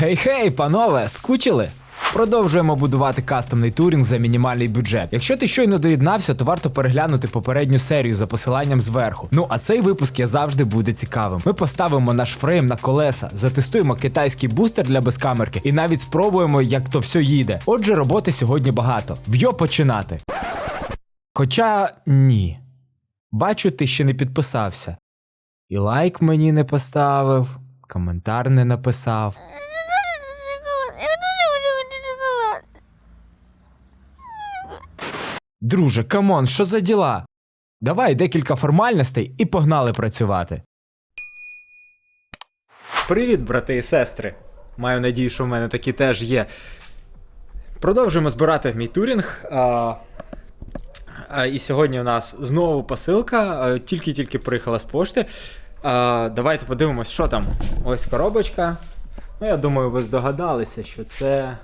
Гей-хей, панове, скучили? Продовжуємо будувати кастомний турінг за мінімальний бюджет. Якщо ти щойно доєднався, то варто переглянути попередню серію за посиланням зверху. Ну а цей випуск я завжди буде цікавим. Ми поставимо наш фрейм на колеса, затестуємо китайський бустер для безкамерки і навіть спробуємо, як то все їде. Отже, роботи сьогодні багато. Вйо починати. Хоча ні. Бачу, ти ще не підписався. І лайк мені не поставив, коментар не написав. Друже, камон, що за діла? Давай декілька формальностей і погнали працювати. Привіт, брати і сестри. Маю надію, що в мене такі теж є. Продовжуємо збирати мій турінг. А, а, і сьогодні у нас знову посилка. Тільки-тільки приїхала з пошти. А, давайте подивимось, що там. Ось коробочка. Ну, я думаю, ви здогадалися, що це.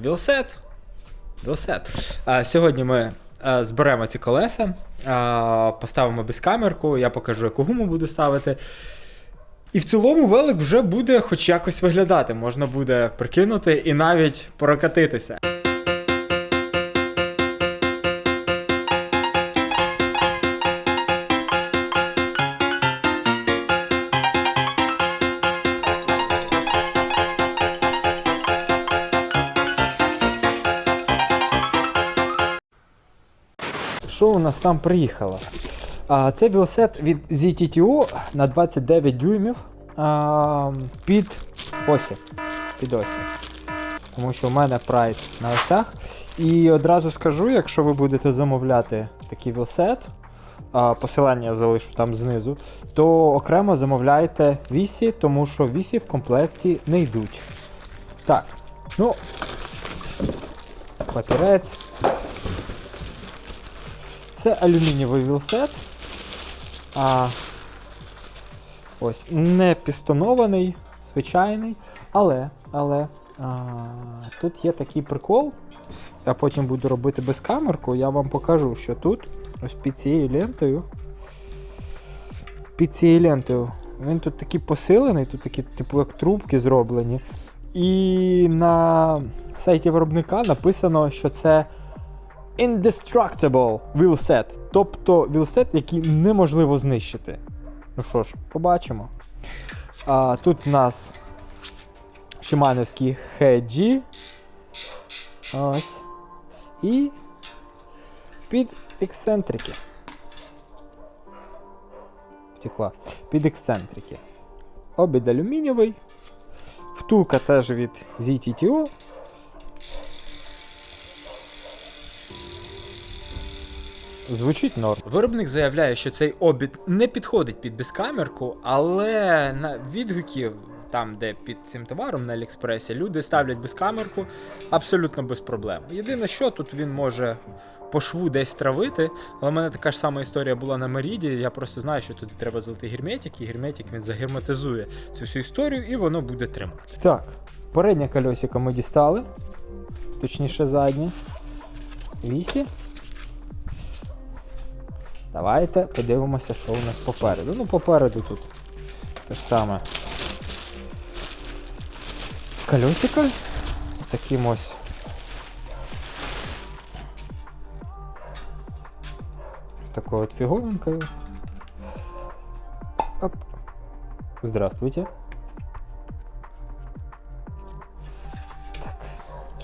Вілсет. Велосет. А, сьогодні ми зберемо ці колеса, а, поставимо безкамерку, я покажу, яку гуму буду ставити. І в цілому велик вже буде хоч якось виглядати. Можна буде прикинути і навіть прокатитися. Що у нас там приїхало? А, це велосет від ZTTO на 29 дюймів а, під осі. Під осі. Тому що в мене Pride на осях. І одразу скажу, якщо ви будете замовляти такий велосет, посилання залишу там знизу, то окремо замовляйте вісі, тому що вісі в комплекті не йдуть. Так, ну, папірець. Це алюмінієвий вілсет. А, ось, не пістонований, звичайний. Але, але а, тут є такий прикол. Я потім буду робити безкамерку, я вам покажу, що тут, ось під цією лентою. Під цією лентою. Він тут такий посилений, тут такі, типу, як трубки зроблені. І на сайті виробника написано, що це Indestructible wheelset, тобто вілсет, який неможливо знищити. Ну що ж, побачимо. А, Тут в нас шимановські хеджі. Ось. І під ексцентрики. Втекла. Під ексцентрики. Обід алюмінієвий. Втулка теж від ZTTO. Звучить норм. Виробник заявляє, що цей обід не підходить під безкамерку, але на відгуків, там, де під цим товаром на Аліекспресі, люди ставлять безкамерку абсолютно без проблем. Єдине, що тут він може по шву десь травити, але в мене така ж сама історія була на Меріді. Я просто знаю, що туди треба залити герметик, і герметик він загерметизує цю всю історію, і воно буде тримати. Так, переднє кольосико ми дістали, точніше заднє. Вісі. Давайте подивимося, що у нас попереду. Ну, попереду тут те ж саме. Колесико з таким ось. З такою от фіговинкою. Оп. Здравствуйте. Так,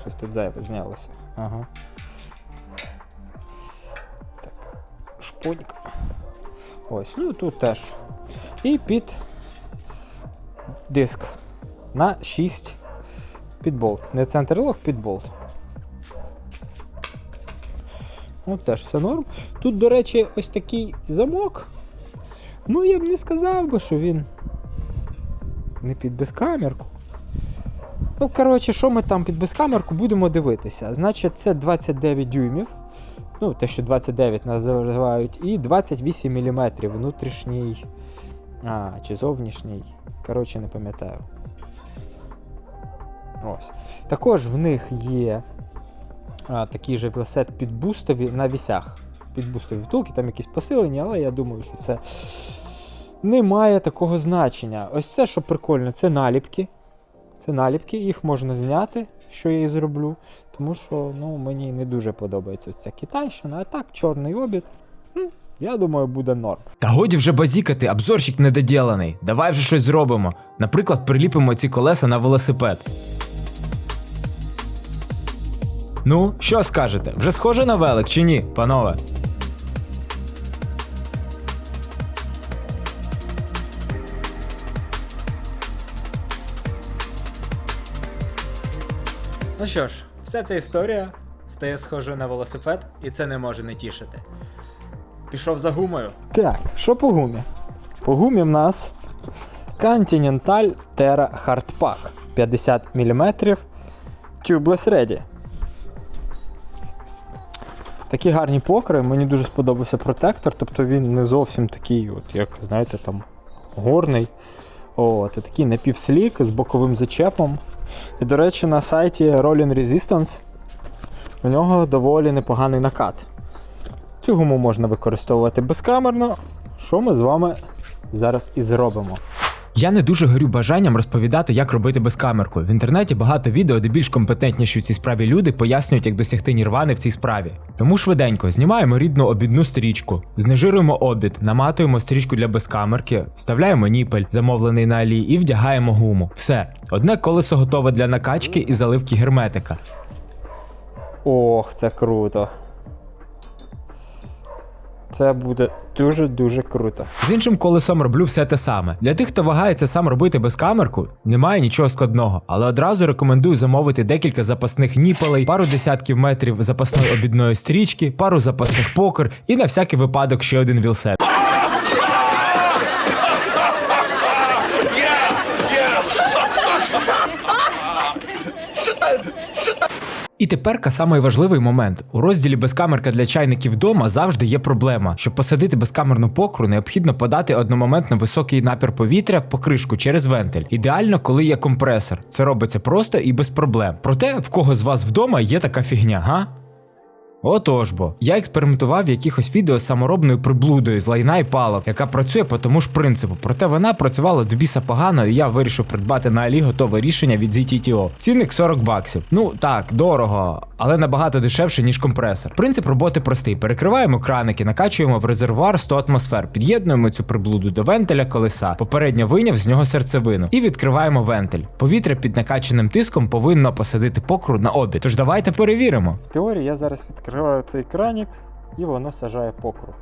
щось тут зайве знялося. Ага. Шпунька. Ось, ну тут теж. І під диск на 6 під болт. Не центрлок, під болт. От теж все норм. Тут, до речі, ось такий замок. Ну, я б не сказав би, що він не під безкамерку. Ну, коротше, що ми там під безкамерку будемо дивитися. Значить, це 29 дюймів ну, те, що 29 називають, і 28 мм внутрішній а, чи зовнішній. Коротше, не пам'ятаю. Ось. Також в них є а, такий же велосет підбустові на вісях. Підбустові втулки, там якісь посилення, але я думаю, що це не має такого значення. Ось це, що прикольно, це наліпки. Це наліпки, їх можна зняти, що я і зроблю. Тому що ну, мені не дуже подобається ця китайщина, а так, чорний обід. Я думаю, буде норм. Та годі вже базікати, обзорщик недоділений. Давай вже щось зробимо. Наприклад, приліпимо ці колеса на велосипед. Ну, що скажете? Вже схоже на велик чи ні, панове? Ну що ж, вся ця історія стає схожою на велосипед, і це не може не тішити. Пішов за гумою. Так, що по гумі? По гумі в нас Continental Terra Hard Pack 50 мм Tubeless Ready. Такі гарні покри, мені дуже сподобався протектор, тобто він не зовсім такий, от, як знаєте, там горний. От, такий напівслік з боковим зачепом. І, до речі, на сайті Rolling Resistance у нього доволі непоганий накат. Цю гуму можна використовувати безкамерно, що ми з вами зараз і зробимо. Я не дуже горю бажанням розповідати, як робити безкамерку. В інтернеті багато відео, де більш компетентніші у цій справі люди пояснюють, як досягти нірвани в цій справі. Тому швиденько знімаємо рідну обідну стрічку, знежируємо обід, наматуємо стрічку для безкамерки, вставляємо ніпель, замовлений на Алі, і вдягаємо гуму. Все, одне колесо готове для накачки і заливки герметика. Ох, це круто. Це буде дуже-дуже круто. З іншим колесом роблю все те саме. Для тих, хто вагається сам робити без камерку, немає нічого складного, але одразу рекомендую замовити декілька запасних ніпелей, пару десятків метрів запасної обідної стрічки, пару запасних покер і на всякий випадок ще один вілсет. І теперка самий важливий момент. У розділі безкамерка для чайників вдома завжди є проблема. Щоб посадити безкамерну покру, необхідно подати одномоментно високий напір повітря в покришку через вентиль. Ідеально, коли є компресор. Це робиться просто і без проблем. Проте, в кого з вас вдома є така фігня, га? Отож бо, я експериментував в якихось відео з саморобною приблудою з лайна і палок, яка працює по тому ж принципу. Проте вона працювала до біса погано, і я вирішив придбати на Алі готове рішення від ZTTO. Цінник 40 баксів. Ну так, дорого, але набагато дешевше, ніж компресор. Принцип роботи простий: перекриваємо краники, накачуємо в резервуар 100 атмосфер, під'єднуємо цю приблуду до вентиля колеса, попередньо виняв з нього серцевину і відкриваємо вентиль. Повітря під накачаним тиском повинно посадити покру на обід. Тож давайте перевіримо. В теорії я зараз відкриваю цей кранік і воно сажає покру.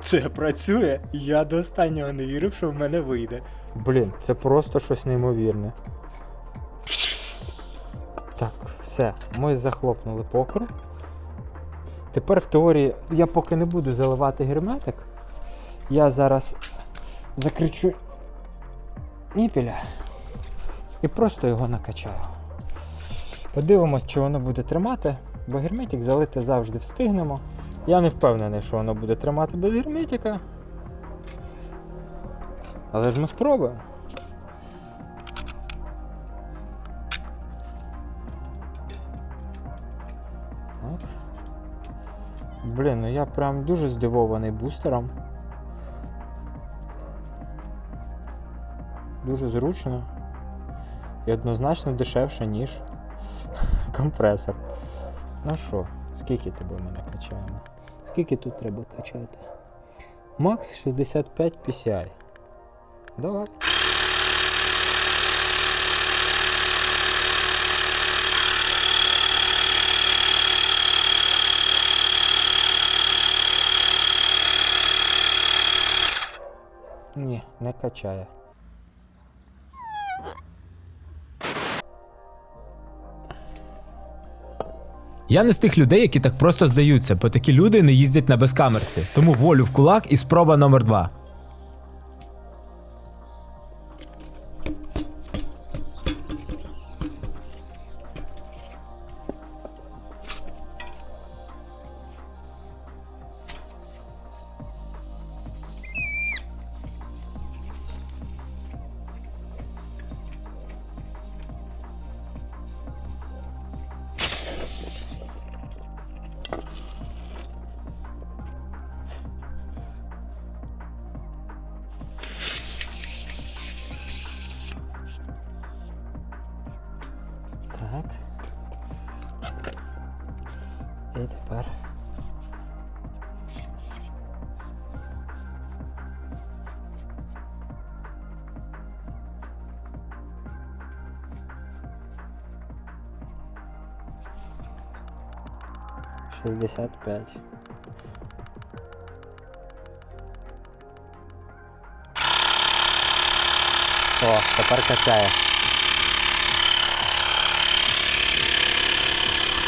Це працює. Я до останнього не вірив, що в мене вийде. Блін, це просто щось неймовірне. Так, все, ми захлопнули покру. Тепер в теорії я поки не буду заливати герметик. Я зараз закричу ніпіля і просто його накачаю. Подивимось, чи воно буде тримати, бо герметик залити завжди встигнемо. Я не впевнений, що воно буде тримати без герметика. Але ж ми спробуємо. Блін, ну я прям дуже здивований бустером. Дуже зручно і однозначно дешевше, ніж компресор. Ну що, скільки тебе ми накачаємо? Скільки тут треба качати? Макс 65 PCI. Давай. Ні, не качає. Я не з тих людей, які так просто здаються, бо такі люди не їздять на безкамерці. Тому волю в кулак і спроба номер два. 65. О, тепер качає.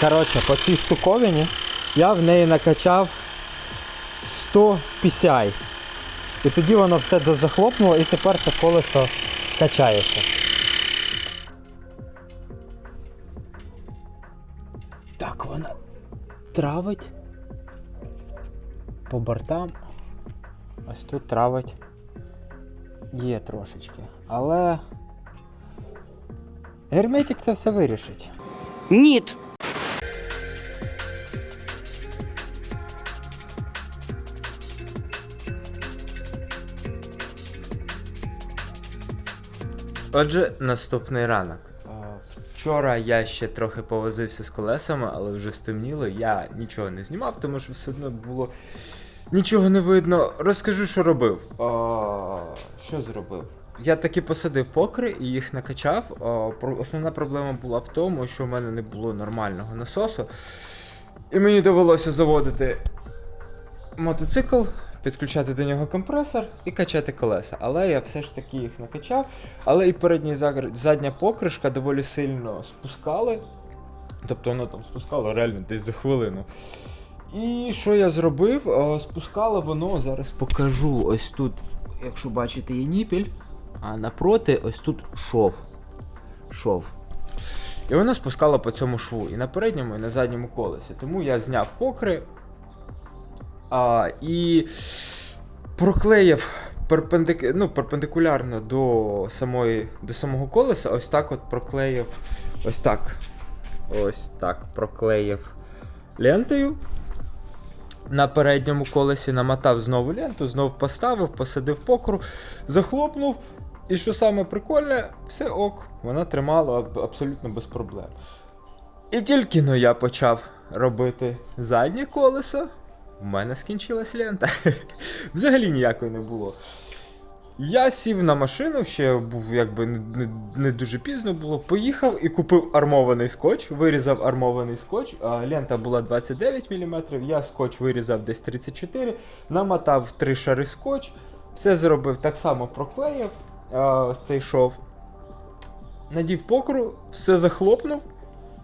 Коротше, по цій штуковині я в неї накачав 100 PCI. І тоді воно все захлопнуло і тепер це колесо качається. Так воно травить по бортам. Ось тут травить є трошечки. Але герметик це все вирішить. Нет. Отже, наступний ранок. Вчора я ще трохи повозився з колесами, але вже стемніло. Я нічого не знімав, тому що все одно було нічого не видно. Розкажу, що робив. А, що зробив? Я таки посадив покри і їх накачав. Про- Основна проблема була в тому, що в мене не було нормального насосу. І мені довелося заводити мотоцикл, підключати до нього компресор і качати колеса. Але я все ж таки їх накачав. Але і передня і задня покришка доволі сильно спускали. Тобто воно там спускало реально десь за хвилину. І що я зробив? Е, Спускало воно, зараз покажу. Ось тут, якщо бачите, є ніпіль, а напроти ось тут шов. Шов. І воно спускало по цьому шву і на передньому, і на задньому колесі. Тому я зняв покри а, і проклеїв перпендик... ну, перпендикулярно до, самої... до самого колеса. Ось так от проклеїв. Ось так. Ось так проклеїв лентою. На передньому колесі намотав знову ленту, знов поставив, посадив покру, захлопнув. І що саме прикольне, все ок, вона тримала аб- абсолютно без проблем. І тільки но я почав робити заднє колесо, в мене скінчилась лента. Взагалі ніякої не було. Я сів на машину, ще був якби не, не, дуже пізно було. Поїхав і купив армований скотч, вирізав армований скотч. Лента була 29 мм, я скотч вирізав десь 34, намотав три шари скотч, все зробив так само проклеїв цей шов. Надів покру, все захлопнув.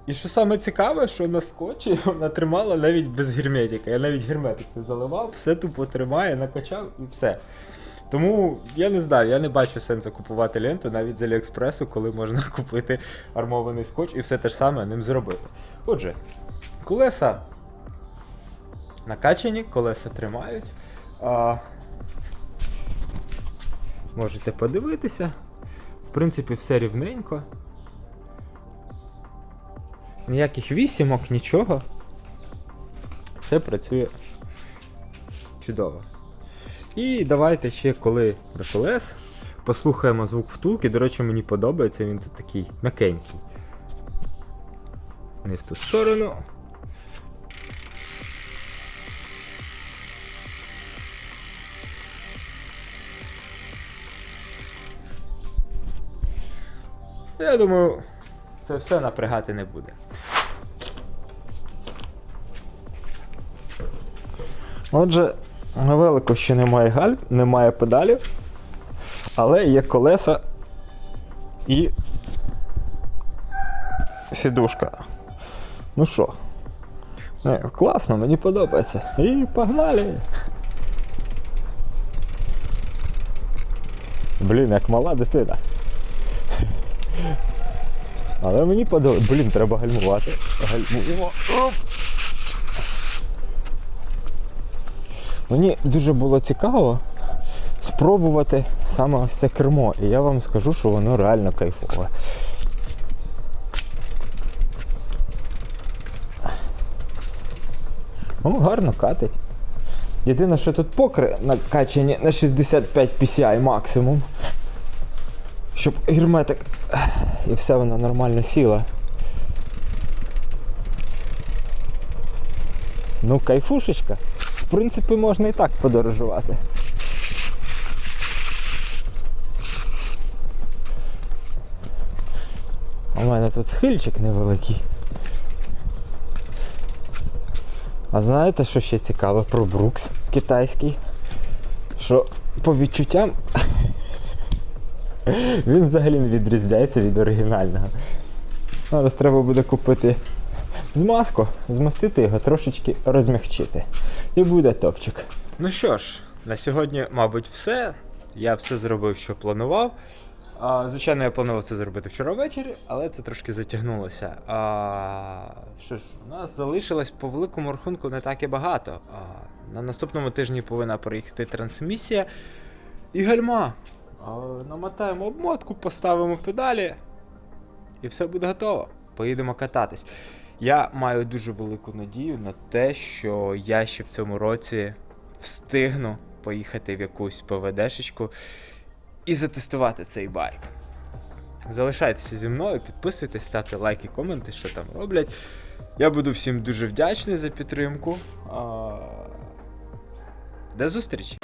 І що саме цікаве, що на скотчі вона тримала навіть без герметика. Я навіть герметик не заливав, все тупо тримає, накачав і все. Тому я не знаю, я не бачу сенсу купувати ленту навіть з Аліекспресу, коли можна купити армований скотч і все те ж саме ним зробити. Отже, колеса накачані, колеса тримають. А, можете подивитися. В принципі, все рівненько. Ніяких вісімок, нічого. Все працює чудово. І давайте ще коли до. Послухаємо звук втулки. До речі, мені подобається, він тут такий м'якенький. Не в ту сторону. Я думаю, це все напрягати не буде. Отже, на велику ще немає гальм, немає педалів, але є колеса і сідушка. Ну що, не, класно, мені подобається. І погнали! Блін, як мала дитина. Але мені подобається. Блін, треба гальмувати. Гальмуємо. Оп. Мені дуже було цікаво спробувати саме ось це кермо. І я вам скажу, що воно реально кайфове. Ну, гарно катить. Єдине, що тут покри накачані на 65 PCI максимум. Щоб герметик і все воно нормально сіло. Ну, кайфушечка. В принципі, можна і так подорожувати. У мене тут схильчик невеликий. А знаєте, що ще цікаве про Брукс китайський? Що по відчуттям він взагалі не відрізняється від оригінального. Зараз треба буде купити змазку, змастити його, трошечки розмягчити. І буде топчик. Ну що ж, на сьогодні, мабуть, все. Я все зробив, що планував. А, звичайно, я планував це зробити вчора ввечері, але це трошки затягнулося. А, що ж, у нас залишилось по великому рахунку не так і багато. А, на наступному тижні повинна приїхати трансмісія і гальма. А, намотаємо обмотку, поставимо педалі, і все буде готово. Поїдемо кататись. Я маю дуже велику надію на те, що я ще в цьому році встигну поїхати в якусь ПВДшечку і затестувати цей байк. Залишайтеся зі мною, підписуйтесь, ставте лайки, коменти, що там роблять. Я буду всім дуже вдячний за підтримку. До зустрічі!